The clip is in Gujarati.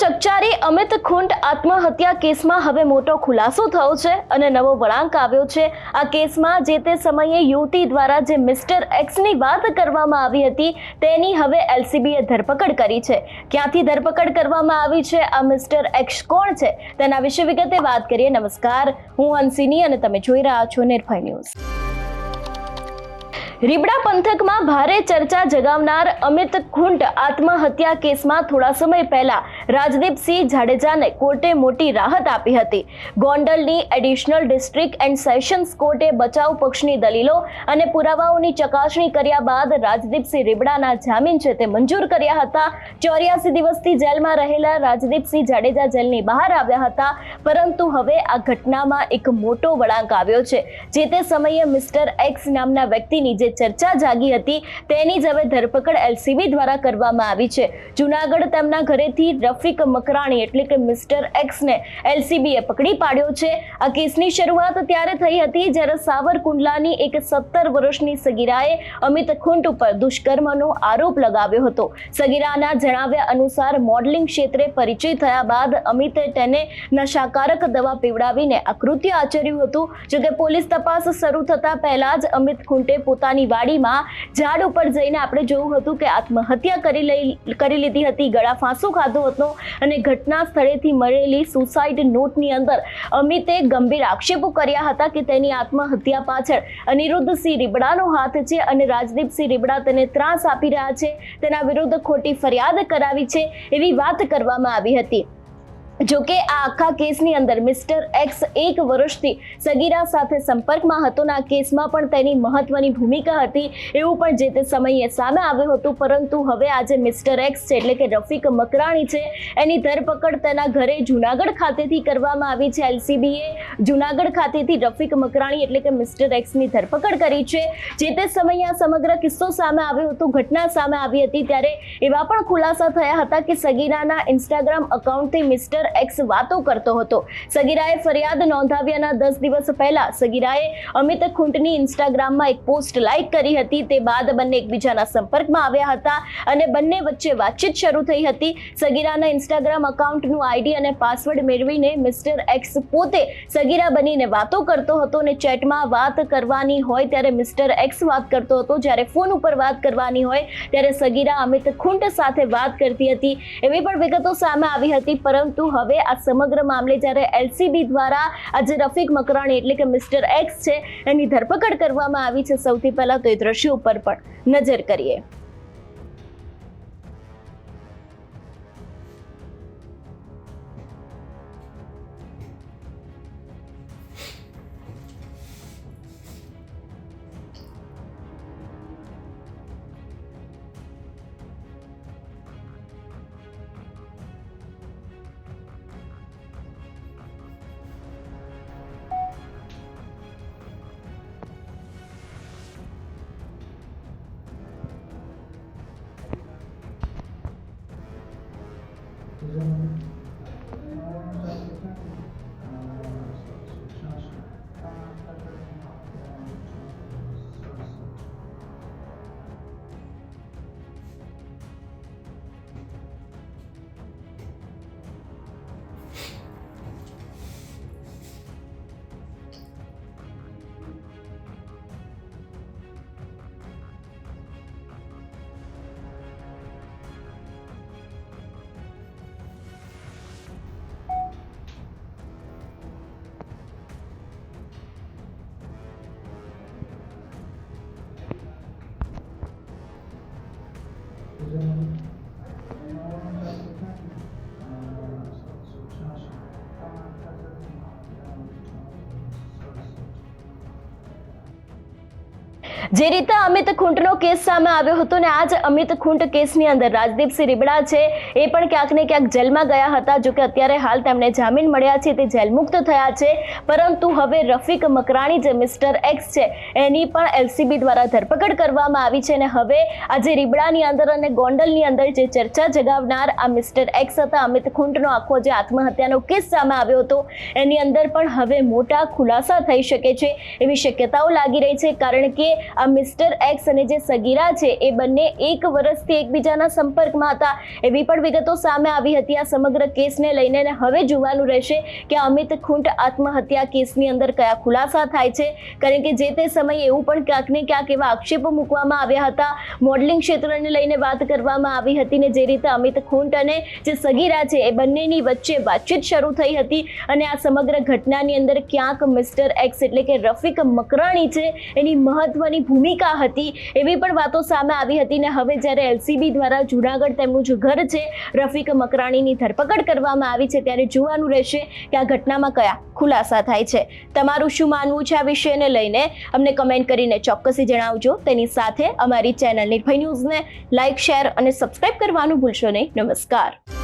ચકચારી અમિત ખુંટ આત્મહત્યા કેસમાં હવે મોટો ખુલાસો થયો છે અને નવો વળાંક આવ્યો છે. આ કેસમાં જે તે સમયે યુવતી દ્વારા જે મિસ્ટર એક્સની વાત કરવામાં આવી હતી, તેની હવે એલસીબીએ ધરપકડ કરી છે. ક્યાંથી ધરપકડ કરવામાં આવી છે? આ મિસ્ટર એક્સ કોણ છે? તેના વિશે વિગતે વાત કરીએ. નમસ્કાર. હું હંસિની અને તમે જોઈ રહ્યા છો નિર્ભય ન્યૂઝ. રીબડા પંથકમાં ભારે ચર્ચા જગાવનાર અમિત ખુંટ આત્મહત્યા કેસમાં થોડા સમય પહેલા રાજદીપસિંહ જાડેજાને કોર્ટે મોટી રાહત આપી હતી. ગોંડલની એડિશનલ ડિસ્ટ્રિક્ટ એન્ડ સેશન્સ કોર્ટે બચાવ પક્ષની દલીલો અને પુરાવાઓની ચકાસણી કર્યા બાદ રાજદીપસિંહ રીબડાના જામીન છે તે મંજૂર કર્યા હતા. ચોર્યાસી દિવસથી જેલમાં રહેલા રાજદીપસિંહ જાડેજા જેલની બહાર આવ્યા હતા, પરંતુ હવે આ ઘટનામાં એક મોટો વળાંક આવ્યો છે. જે તે સમયે મિસ્ટર એક્સ નામના વ્યક્તિની જે ચર્ચા જાગી હતી. તેની જ હવે ધરપકડ એલસીબી દ્વારા કરવામાં આવી છે. જુનાગઢ તેમના ઘરેથી રફીક મકરાણી એટલે કે મિસ્ટર એક્સને એલસીબીએ પકડી પાડ્યો છે. આ કેસની શરૂઆત ત્યારે થઈ હતી જ્યારે સાવરકુંડલાની એક સત્તર વર્ષની સગીરાએ અમિત ખુંટ ઉપર દુષ્કર્મનો આરોપ લગાવ્યો હતો. સગીરાના જણાવ્યા અનુસાર મોડલિંગ ક્ષેત્રે પરિચય થયા બાદ અમિતે તેને નશાકારક દવા પીવડાવીને આ આચર્યું હતું. જોકે પોલીસ તપાસ શરૂ થતા પહેલા જ અમિત ખુંટે પોતાની વાડીમાં ઝાડ ઉપર જઈને આપણે જોયું હતું કે આત્મહત્યા કરી લઈ, કરી લીધી હતી. ગળા ફાંસો ખાધો હતો અને ઘટના સ્થળેથી મળેલી સુસાઇડ નોટની અંદર અમિતે ગંભીર આક્ષેપો કર્યા હતા કે તેની આત્મહત્યા પાછળ અનિરુદ્ધસિંહ રીબડાનો હાથ છે અને રાજદીપસિંહ રીબડા તેને ત્રાસ આપી રહ્યા છે. તેના વિરુદ્ધ ખોટી ફરિયાદ કરાવી છે એવી વાત કરવામાં આવી હતી. જો કે આ આખા કેસની અંદર મિસ્ટર એક્સ એક વર્ષથી સગીરા સાથે સંપર્કમાં હતો આ કેસમાં પણ તેની મહત્વની ભૂમિકા હતી એવું પણ જે તે સમયે સામે આવ્યું હતું. પરંતુ હવે આજે મિસ્ટર એક્સ છે, એટલે કે રફીક મકરાણી છે, એની ધરપકડ તેના ઘરે જુનાગઢ ખાતેથી કરવામાં આવી છે. એલસીબીએ જુનાગઢ ખાતેથી રફીક મકરાણી એટલે કે મિસ્ટર એક્સની ધરપકડ કરી છે. જે તે સમયે આ સમગ્ર કિસ્સો સામે આવ્યો હતો, ઘટના સામે આવી હતી ત્યારે એવા પણ ખુલાસા થયા હતા કે સગીરાના ઇન્સ્ટાગ્રામ અકાઉન્ટથી મિસ્ટર એક્સ વાતો કરતો હતો. સગીરાએ ફરિયાદ નોંધાવ્યાના દસ દિવસ પહેલા સગીરાએ અમિત ખુંટની ઇન્સ્ટાગ્રામમાં એક પોસ્ટ લાઇક કરી હતી. તે બાદ બંને એકબીજાના સંપર્કમાં આવ્યા હતા અને બંને વચ્ચે વાતચીત શરૂ થઈ હતી. સગીરાના ઇન્સ્ટાગ્રામ અકાઉન્ટનું આઈડી અને પાસવર્ડ મેળવીને મિસ્ટર એક્સ પોતે સગીરા બનીને વાતો કરતો હતો અને ચેટમાં વાત કરવાની હોય ત્યારે મિસ્ટર એક્સ વાત કરતો હતો. જ્યારે ફોન ઉપર વાત કરવાની હોય ત્યારે સગીરા અમિત ખુંટ સાથે વાત કરતી હતી. એવી પણ વિગતો સામે આવી હતી, પરંતુ હવે આ સમગ્ર મામલે જ્યારે એલસીબી દ્વારા આજે રફીક મકરાણી એટલે કે મિસ્ટર એક્સ છે, એની ધરપકડ કરવામાં આવી છે સૌથી પહેલા તો એ દ્રશ્યો ઉપર પણ નજર કરીએ. Thank you. જે રીતે અમિત ખૂંટનો કેસ સામે આવ્યો હતો ને આજ અમિત ખૂંટ કેસની અંદર રાજદીપસિંહ રીબડા છે, એ પણ ક્યાંક ને ક્યાંક જેલમાં ગયા હતા, જોકે અત્યારે હાલ તેમને જામીન મળ્યા છે, તે જેલમુક્ત થયા છે, પરંતુ હવે રફીક મકરાણી જે મિસ્ટર એક્સ છે, એની પણ એલસીબી દ્વારા ધરપકડ કરવામાં આવી છે અને હવે આજે રીબડાની અંદર અને ગોંડલની અંદર જે ચર્ચા જગાવનાર આ મિસ્ટર એક્સ હતા, અમિત ખૂંટનો આખો જે આત્મહત્યાનો કેસ સામે આવ્યો હતો, એની અંદર પણ હવે મોટા ખુલાસા થઈ શકે છે, એવી શક્યતાઓ લાગી રહી છે, કારણ કે આ મિસ્ટર એક્સ અને જે સગીરા છે, એ બંને એક વર્ષથી એકબીજાના સંપર્કમાં હતા. એવી પણ વિગતો સામે આવી હતી. આ સમગ્ર કેસને લઈને હવે જોવાનું રહેશે કે અમિત ખૂંટ આત્મહત્યા કેસની અંદર કયા ખુલાસા થાય છે. કારણ કે જે તે સમયે એવું પણ ક્યાંક ને ક્યાંક એવા આક્ષેપો મૂકવામાં આવ્યા હતા. મોડલિંગ ક્ષેત્રને લઈને વાત કરવામાં આવી હતી ને જે રીતે અમિત ખૂંટ અને જે સગીરા છે, એ બંનેની વચ્ચે વાતચીત શરૂ થઈ હતી અને આ સમગ્ર ઘટનાની અંદર ક્યાંક મિસ્ટર એક્સ એટલે કે રફીક મકરાણી છે, એની મહત્વની ભૂમિકા હતી એવી પણ વાતો સામે આવી હતી ને હવે જ્યારે એલસીબી દ્વારા જુનાગઢ તેમનું જે ઘર છે, રફીક મકરાણીની ધરપકડ કરવામાં આવી છે ત્યારે જોવાનું રહેશે કે આ ઘટનામાં કયા ખુલાસા થાય છે. તમારું શું માનવું છે આ વિષયને લઈને? અમને કમેન્ટ કરીને ચોક્કસી જણાવજો. તેની સાથે અમારી ચેનલ નિર્ભય ન્યૂઝને લાઇક શેર અને સબસ્ક્રાઇબ કરવાનું ભૂલશો નહીં. નમસ્કાર.